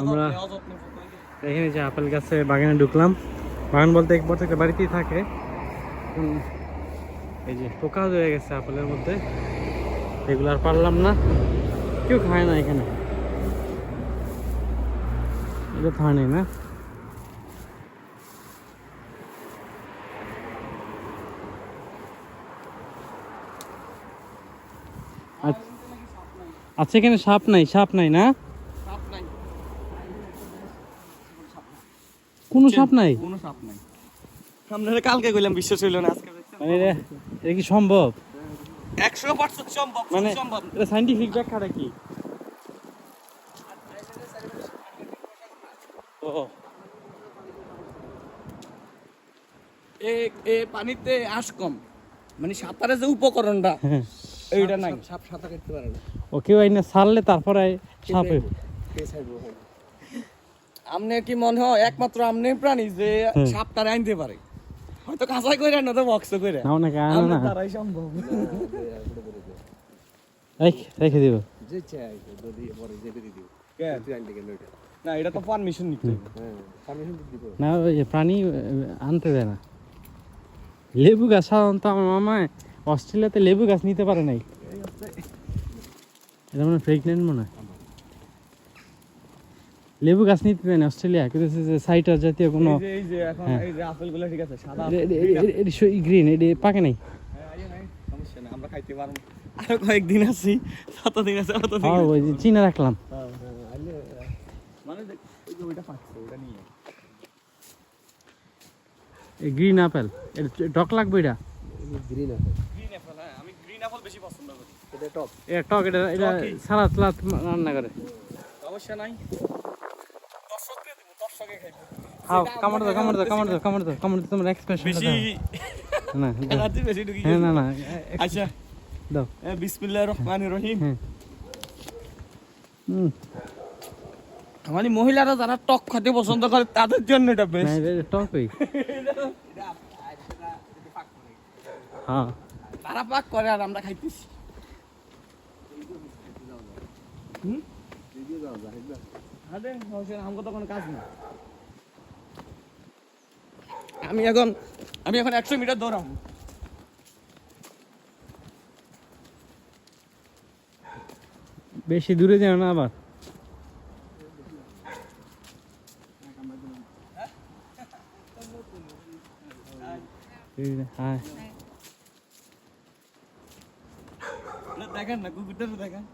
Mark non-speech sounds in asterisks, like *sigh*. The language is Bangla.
আমরা এখানে যে আপেল গাছে বাগানে ঢুকলাম। বাগান বলতে এক প্রত্যেকটা বাড়িতেই থাকে। এই যে পোকা হয়ে গেছে আপেলের মধ্যে। এগুলো আর পারলাম না। কেউ খায় না এখানে। এটা খায় নাই না আচ্ছা এখানে সাপ নাই সাপ নাই না? কোনো সাপ নাই? কোনো সাপ নাই। আপনারা কালকে কইলাম বিশ্বাস হইল না আজকে মানে এটা এটা কি সম্ভব? একশো পার্সেন্ট সম্ভব মানে এটা সাইন্টিফিক ব্যাখ্যাটা কি? ও। এ এ পানিতে আশ কম। মানে সাঁতারে যে উপকরণটা *laughs* এইটা নাই। সাপ সাঁতার কাটতে পারে না। ও কেউ আইনা ছাড়লে তারপরে সাপে আমনে কি মনে হয় একমাত্র আমনে প্রাণী যে। সাপ তারা আনতে পারে। হয়তো কাঁচাই করে না তো বক্স করে না আনে আমনে না। তারাই সম্ভব। রেখে রেখে দিব। যে চাই যদি পরে যে দিয়ে দিব। কে? তুই আনতে গেলে ওইটা। না এটা তো পারমিশন নিতে হ্যাঁ পারমিশন দিব। না ওই যে প্রাণী আনতে দেয় না। লেবু গাছ সাধারণত আমার মামায় অস্ট্রেলিয়াতে লেবু গাছ নিতে পারে নাই। এটা মনে প্রেগনেন্ট মনে হয়। লেবু গাছ নিতে দেয় না অস্ট্রেলিয়া কিন্তু সাইটার জাতীয় কোনো এই যে এখন হ্যাঁ। এই যে আপেলগুলো ঠিক আছে সাদা এটি গ্রিন এটি পাকে নাই। হ্যাঁ, আইয়ে নাই, সমস্যা নাই, আমরা খাইতে পারব। আরও কয়েকদিন আছি হ্যাঁ ওই যে চিনে রাখলাম। মানে দেখ, ওই যে ওইটা পাচ্ছে ওটা নিয়ে। গ্রিন আপেল টক লাগবে এটা? গ্রিন অ্যাপল হ্যাঁ আমি গ্রিন অ্যাপল বেশি পছন্দ করি। এটা টপ এটা টক এটা এটা টকই। সালাদ সালাদ রান্না করে। সমস্যা নাই। খাও কামড় দাও কামড় *laughs* দাও কামড় দাও কামড় দাও কামড় দাও তোমার এক্সপ্রেশন বেশি না দাও। বেশি ঢুকি হ্যাঁ না না আচ্ছা। দাও। এ, বিসমিল্লাহির রহমানির রহিম। হ্যাঁ। হুম। মানে মহিলারা যারা টক খেতে পছন্দ করে তাদের জন্য এটা এটা টকই হ্যাঁ। তারা পাক করে আর আমরা খাইতেছি। হুম? আমি এখন আমি এখন একশো মিটার দৌড়াবো। বেশি দূরে যাও না আবার। দেখেন না কুকুরটা দেখেন।